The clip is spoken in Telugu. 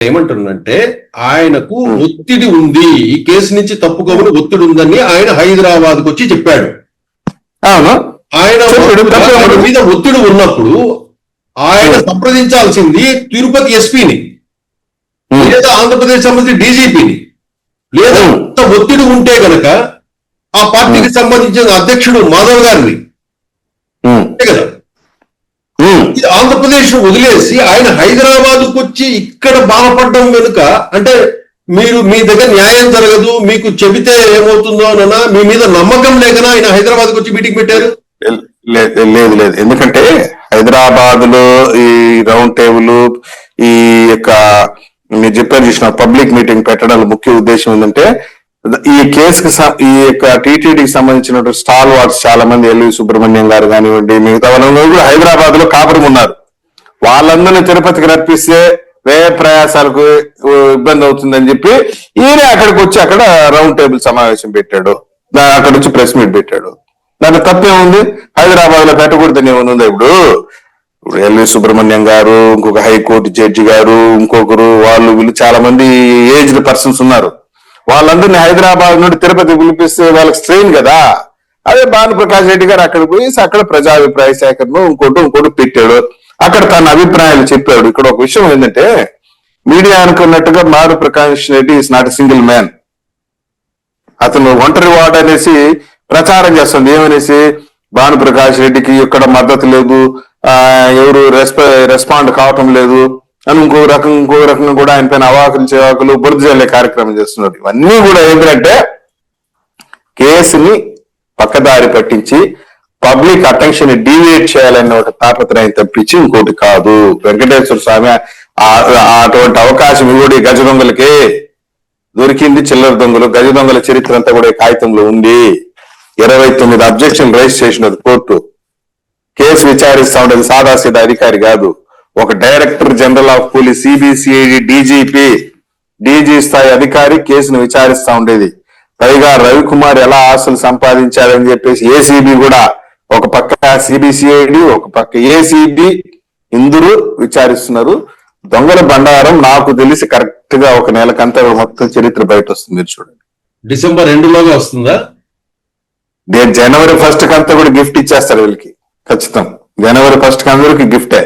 ఏమంటున్నంటే ఆయనకు ఒత్తిడి ఉంది ఈ కేసు నుంచి తప్పుకోమని ఒత్తిడి ఉందని ఆయన హైదరాబాద్కు వచ్చి చెప్పాడు ఆయన. మీద ఒత్తిడి ఉన్నప్పుడు ఆయన సంప్రదించాల్సింది తిరుపతి ఎస్పీని. లేదా ఆంధ్రప్రదేశ్ సంబంధించి డీజీపీని లేదా. అంత ఒత్తిడి ఉంటే గనక ఆ పార్టీకి సంబంధించిన అధ్యక్షుడు మాధవ్ గారిని. అంతే కదా. ఇది ఆంధ్రప్రదేశ్ వదిలేసి ఆయన హైదరాబాద్కు వచ్చి ఇక్కడ బాధపడడం వెనుక అంటే మీరు మీ దగ్గర న్యాయం జరగదు మీకు చెబితే ఏమవుతుందో అన్న మీ మీద నమ్మకం లేకనా ఆయన హైదరాబాద్ వచ్చి మీటింగ్ పెట్టారు? లే- లేదు లేదు. ఎందుకంటే హైదరాబాద్లో ఈ రౌండ్ టేబుల్ ఈ యొక్క మీరు చెప్పారు చూసిన పబ్లిక్ మీటింగ్ పెట్టడానికి ముఖ్య ఉద్దేశం ఏంటంటే ఈ కేసుకి ఈ యొక్క టీటీడీకి సంబంధించిన స్టాల్ వార్డ్స్ చాలా మంది ఎల్వి సుబ్రహ్మణ్యం గారు కానివ్వండి మిగతా వాళ్ళందరూ కూడా హైదరాబాద్లో కాపురం ఉన్నారు. వాళ్ళందరినీ తిరుపతికి రప్పిస్తే వ్యయ ప్రయాసాలకు ఇబ్బంది అవుతుందని చెప్పి ఈయన అక్కడికి వచ్చి అక్కడ రౌండ్ టేబుల్ సమావేశం పెట్టాడు. అక్కడ వచ్చి ప్రెస్ మీట్ పెట్టాడు. దాని తప్పేముంది హైదరాబాద్లో పెట్టకూడదని ఏముంది ఇప్పుడు? ఇప్పుడు ఎల్వి సుబ్రహ్మణ్యం గారు ఇంకొక హైకోర్టు జడ్జి గారు ఇంకొకరు వాళ్ళు వీళ్ళు చాలా మంది ఏజ్డ్ పర్సన్స్ ఉన్నారు. వాళ్ళందరినీ హైదరాబాద్ నుండి తిరుపతి పిలిపిస్తే వాళ్ళకి స్ట్రెయిన్ కదా. అదే భానుప్రకాష్ రెడ్డి గారు అక్కడ పోయి అక్కడ ప్రజాభిప్రాయ సేకరణ ఇంకోటి ఇంకోటి పెట్టాడు. అక్కడ తన అభిప్రాయాలు చెప్పాడు. ఇక్కడ ఒక విషయం ఏంటంటే మీడియా అనుకున్నట్టుగా మారు Prakash Reddy is not single man అతను ఒంటరి వాడు అనేసి ప్రచారం చేస్తుంది. ఏమనేసి భానుప్రకాష్ రెడ్డికి ఇక్కడ మద్దతు లేదు ఆ ఎవరు రెస్ప రెస్పాండ్ కావటం లేదు. అని ఇంకో రకం ఇంకో రకంగా కూడా ఆయన పైన అవాకులు చేవాకులు బురద జల్లే కార్యక్రమం చేస్తున్నారు. ఇవన్నీ కూడా ఏంటంటే కేసుని పక్కదారి పట్టించి పబ్లిక్ అటెన్షన్ డివియేట్ చేయాలనే ఒక తాపత్రయం తప్పించి ఇంకోటి కాదు. వెంకటేశ్వర స్వామి ఆ- అటువంటి అవకాశం ఇవ్వడు గజ దొంగలకి. దొరికింది చిల్లర దొంగలు గజ దొంగల చరిత్ర అంతా కూడా కాగితంలో ఉంది. ఇరవై తొమ్మిది అబ్జెక్షన్ రైజ్ చేసినది కోర్టు. కేసు విచారిస్తా ఉండేది సాదాసీదా అధికారి కాదు. ఒక director general of police CBCID DGP DG స్థాయి అధికారి కేసును విచారిస్తా ఉండేది. పైగా రవికుమార్ ఎలా ఆస్తులు సంపాదించారని చెప్పేసి ఏసీబీ కూడా ఒక పక్క సిబిసిఐడి ఒక పక్క ఏసీబీ ఇందరూ విచారిస్తున్నారు. దొంగల బండారం నాకు తెలిసి కరెక్ట్గా ఒక నెలకంతా మొత్తం చరిత్ర బయట వస్తుంది మీరు చూడండి. డిసెంబర్ రెండులోగా వస్తుందా? నేను జనవరి ఫస్ట్ కంతా కూడా గిఫ్ట్ ఇచ్చేస్తారు వీళ్ళకి ఖచ్చితం. జనవరి ఫస్ట్కి అందరికి గిఫ్టే.